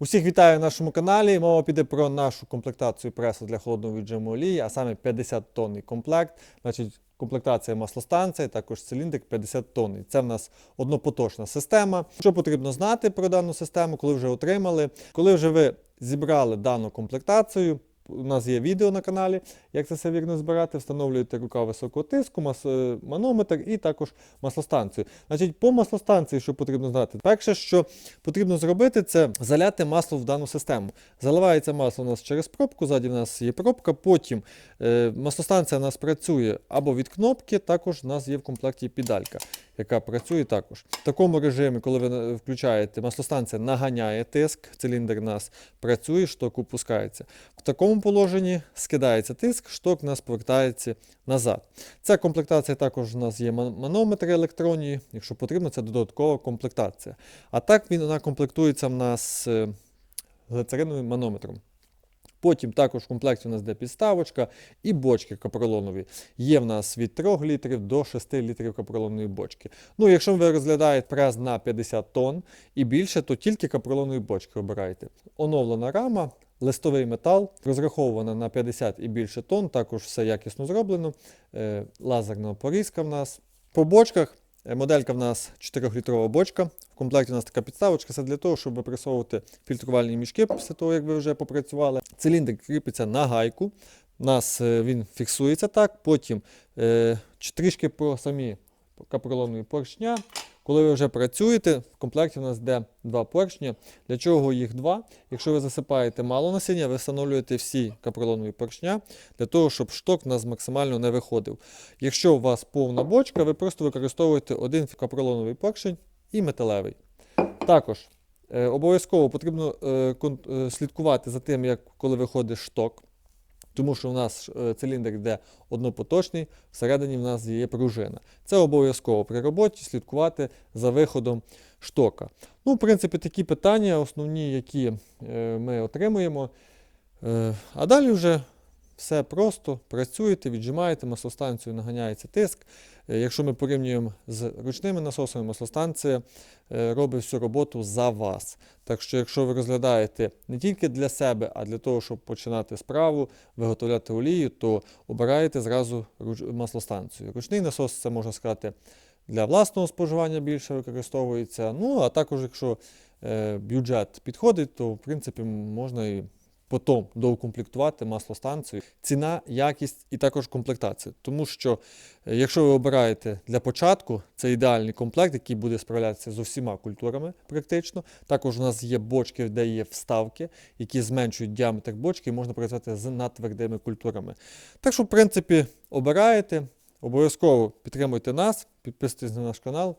Усіх вітаю на нашому каналі. Мова піде про нашу комплектацію преси для холодного віджиму олії, а саме 50 тонний комплект. Значить, комплектація маслостанції, також циліндрик 50 тонн. Це в нас однопоточна система. Що потрібно знати про дану систему, коли вже отримали, коли вже ви зібрали дану комплектацію. У нас є відео на каналі, як це все вірно збирати. Встановлюєте рука високого тиску, мас- е, манометр і також маслостанцію. Значить, по маслостанції, що потрібно знати, перше, що потрібно зробити, це заляти масло в дану систему. Заливається масло у нас через пробку, ззаді в нас є пробка, потім е, маслостанція у нас працює або від кнопки, також у нас є в комплекті педалька, яка працює також. В такому режимі, коли ви включаєте, маслостанція наганяє тиск, циліндр у нас працює, шток опускається. В такому положенні скидається тиск, шток у нас повертається назад. Ця комплектація також у нас є манометри електронні, якщо потрібно, це додаткова комплектація. А так він вона комплектується в нас е, глицериновим манометром. Потім також в комплекті у нас йде підставочка і бочки капролонові. Є в нас від 3 літрів до 6 літрів капролонової бочки. Ну, якщо ви розглядаєте прес на 50 тонн і більше, то тільки капролонові бочки обирайте. Оновлена рама, листовий метал, розрахована на 50 і більше тонн, також все якісно зроблено. Е, лазерна порізка в нас. По бочках Е, Моделька в нас 4-літрова бочка. В комплекті у нас така підставочка. Це для того, щоб випресовувати фільтрувальні мішки після того, як ви вже попрацювали. Циліндр кріпиться на гайку. У нас е, він фіксується так. Потім трішки про самі капролонові поршня. Коли ви вже працюєте, в комплекті у нас йде два поршня. Для чого їх два? Якщо ви засипаєте мало насіння, ви встановлюєте всі капролонові поршня для того, щоб шток у нас максимально не виходив. Якщо у вас повна бочка, ви просто використовуєте один капролоновий поршень і металевий. Також е, обов'язково потрібно е, е, слідкувати за тим, як коли виходить шток. Тому що у нас е, циліндр йде однопоточний, всередині в нас є пружина. Це обов'язково при роботі слідкувати за виходом штока. Ну, в принципі, такі питання, основні, які е, ми отримуємо. Е, а далі вже все просто. Працюєте, віджимаєте, маслостанцію наганяється тиск. Е, Якщо ми порівнюємо з ручними насосами, маслостанція е, робить всю роботу за вас. Так що, якщо ви розглядаєте не тільки для себе, а для того, щоб починати справу, виготовляти олію, то обираєте зразу маслостанцію. Ручний насос, це можна сказати, для власного споживання більше використовується. Ну, а також, якщо е, бюджет підходить, то в принципі можна і потім доукомплектувати маслостанцію. Ціна, якість і також комплектація. Тому що, е, якщо ви обираєте для початку, це ідеальний комплект, який буде справлятися з усіма культурами практично. Також у нас є бочки, де є вставки, які зменшують діаметр бочки, і можна працювати з надтвердими культурами. Так що, в принципі, обираєте. Обов'язково підтримуйте нас, підписуйтесь на наш канал.